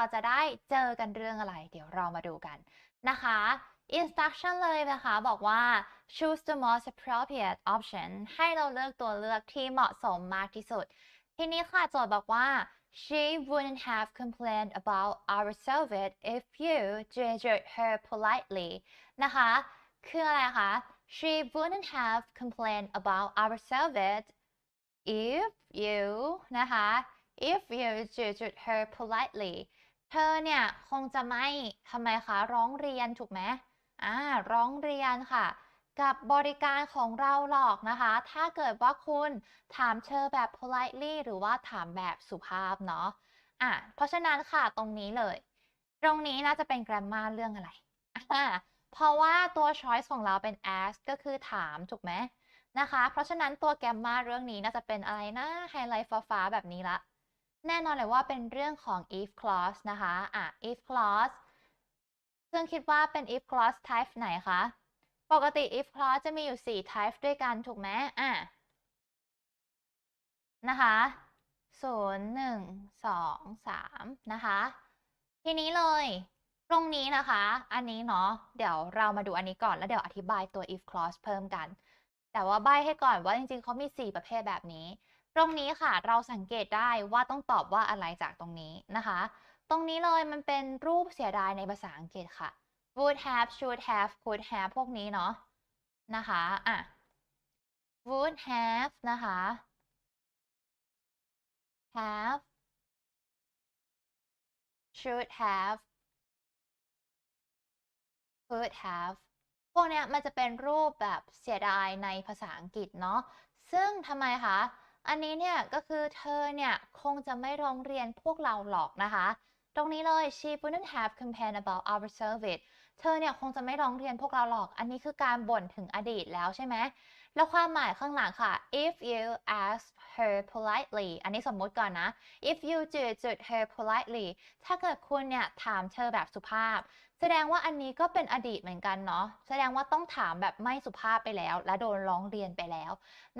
เราจะได้เจอกันเรื่องอะไร เดี๋ยวเรามาดูกันนะคะ instruction เลยนะคะบอกว่า choose the most appropriate option ให้เราเลือกตัวเลือกที่เหมาะสมมากที่สุด ทีนี้ค่ะโจทย์บอกว่า she wouldn't have complained about our service if you treated her politely นะคะ คืออะไรคะ she wouldn't have complained about our service if you นะคะ if you treated her politely เธอเนี่ยคงจะไม่ทำไมคะร้องเรียนถูกไหมอ่าร้องเรียนค่ะ กับบริการของเราหรอกนะคะ ถ้าเกิดว่าคุณถามเธอแบบ politely หรือว่าถามแบบสุภาพเนาะอะเพราะฉะนั้นค่ะตรงนี้เลย ตรงนี้น่าจะเป็น grammar เรื่องอะไรอ่าเพราะว่าตัว choice ของเราเป็น ask ก็คือถามถูกไหมนะคะ เพราะฉะนั้นตัว grammar เรื่องนี้น่าจะเป็นอะไรนะไฮไลท์ฟ้าๆแบบนี้ละ แน่นอนเลยว่าเป็นเรื่องของ if clause นะคะอะ if clause ซึ่งคิดว่าเป็น if clause type ไหนคะ ปกติ if clause จะมีอยู่ 4 type ด้วยกันถูกไหมอะนะคะ0 1 2 3นะคะ ทีนี้เลย ตรงนี้นะคะ อันนี้เนาะ เดี๋ยวเรามาดูอันนี้ก่อน แล้วเดี๋ยวอธิบายตัว if clause เพิ่มกัน แต่ว่าใบให้ก่อนว่าจริงๆเขามี 4 ประเภทแบบนี้ ตรงนี้ค่ะเราสังเกตได้ว่าต้องตอบว่าอะไรจากตรงนี้นะคะ ตรงนี้เลยมันเป็นรูปเสียดายในภาษาอังกฤษค่ะ would have should have could have พวกนี้เนาะนะคะอะ would have นะคะ have should have could have พวกเนี้ยมันจะเป็นรูปแบบเสียดายในภาษาอังกฤษเนาะซึ่งทำไมคะ อันนี้เนี่ยก็คือเธอเนี่ยคงจะไม่ร้องเรียนพวกเราหรอกนะคะ ตรงนี้เลย she wouldn't have complained about our service เธอเนี่ยคงจะไม่ร้องเรียนพวกเราหรอก อันนี้คือการบ่นถึงอดีตแล้วใช่ไหม แล้วความหมายข้างหลังค่ะ if you ask her politely อันนี้สมมติก่อนนะ if you treated her politely ถ้าเกิดคุณเนี่ยถามเธอแบบสุภาพ แสดงว่าอันนี้ก็เป็นอดีตเหมือนกันเนาะ แสดงว่าต้องถามแบบไม่สุภาพไปแล้ว และโดนร้องเรียนไปแล้ว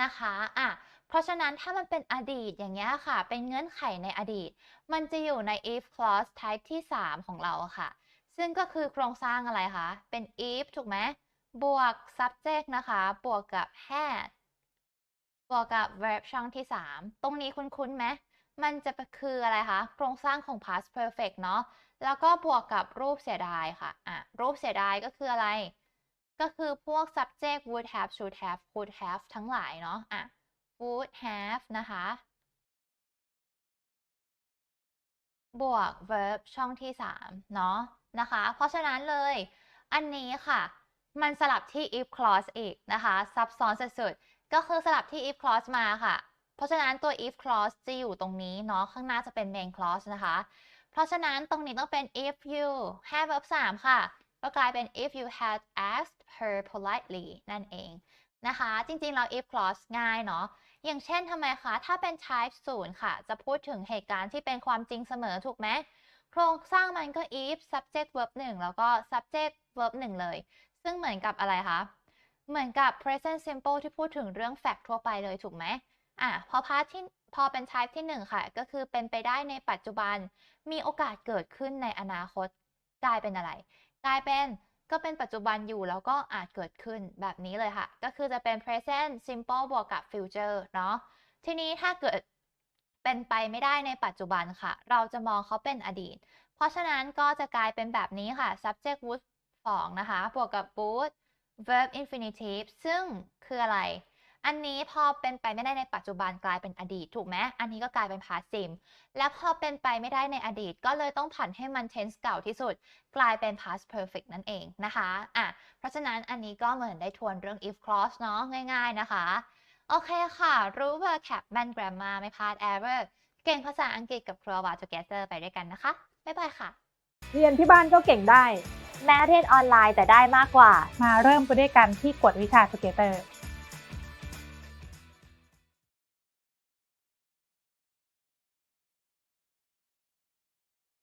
นะคะอะเพราะฉะนั้นถ้ามันเป็นอดีตอย่างเงี้ยค่ะ เป็นเงื่อนไขในอดีต มันจะอยู่ใน if clause type ที่ 3 ของเราค่ะ ซึ่งก็คือโครงสร้างอะไรคะ เป็น if ถูกไหม บวก subject นะคะ บวกกับ had บวกกับ verb ช่องที่ 3 ตรงนี้คุ้นๆไหม มันจะคืออะไรคะ โครงสร้างของ past perfect เนาะ แล้วก็บวกกับรูปเสียดายค่ะ อะ รูปเสียดายก็คืออะไร ก็คือพวก subject would have should have could have ทั้งหลายเนาะ อะ would have นะคะ บวก verb ช่องที่ 3 เนาะ นะคะ เพราะฉะนั้นเลยอันนี้ค่ะ มันสลับที่ if clause อีกนะคะซับซ้อนสุดๆก็คือสลับที่ if clause มาค่ะ เพราะฉะนั้นตัว if clause จะอยู่ตรงนี้เนาะข้างหน้าจะเป็น main clause นะคะ เพราะฉะนั้นตรงนี้ต้องเป็น if you have verb 3ค่ะ ก็กลายเป็น if you had asked her politely นั่นเองนะคะ จริงๆ เรา if clause ง่ายเนาะอย่างเช่นทำไมคะ ถ้าเป็น type 0 ค่ะ จะพูดถึงเหตุการณ์ที่เป็นความจริงเสมอถูกไหม โครงสร้างมันก็ if subject verb 1 แล้วก็ subject verb 1 เลย ซึ่งเหมือนกับอะไรคะ เหมือนกับ present simple ที่พูดถึงเรื่อง fact ทั่วไปเลยถูกไหมอะพอ part ที่พอเป็น type ที่ 1 ค่ะ ก็คือเป็นไปได้ในปัจจุบัน มีโอกาสเกิดขึ้นในอนาคต กลายเป็นอะไร กลายเป็นก็เป็นปัจจุบันอยู่แล้วก็อาจเกิดขึ้นแบบนี้เลยค่ะ ก็คือจะเป็น present simple บวกกับ future เนาะทีนี้ถ้าเกิด เป็นไปไม่ได้ในปัจจุบันค่ะ เราจะมองเขาเป็นอดีต เพราะฉะนั้นก็จะกลายเป็นแบบนี้ค่ะ subject would 2นะคะ บวกกับ would verb infinitive ซึ่งคืออะไร อันนี้พอเป็นไปไม่ได้ในปัจจุบันกลายเป็นอดีต ถูกไหมอันนี้ก็กลายเป็น past sim แล้วพอเป็นไปไม่ได้ในอดีต ก็เลยต้องผันให้มัน tense เก่าที่สุด กลายเป็น past perfect นั่นเองนะคะ อะ เพราะฉะนั้นอันนี้ก็เหมือนได้ทวนเรื่อง if clause เนาะง่าย ๆ นะคะ โอเคค่ะ รู้ vocab แม่น grammar ไม่พลาด error เก่งภาษาอังกฤษกับครัววา together ไปด้วยกันนะคะ บ๊ายบายค่ะ เรียนที่บ้านก็เก่งได้ แม้เรียนออนไลน์แต่ได้มากกว่า มาเริ่มไปด้วยกันที่กวดวิชาสเกเตอร์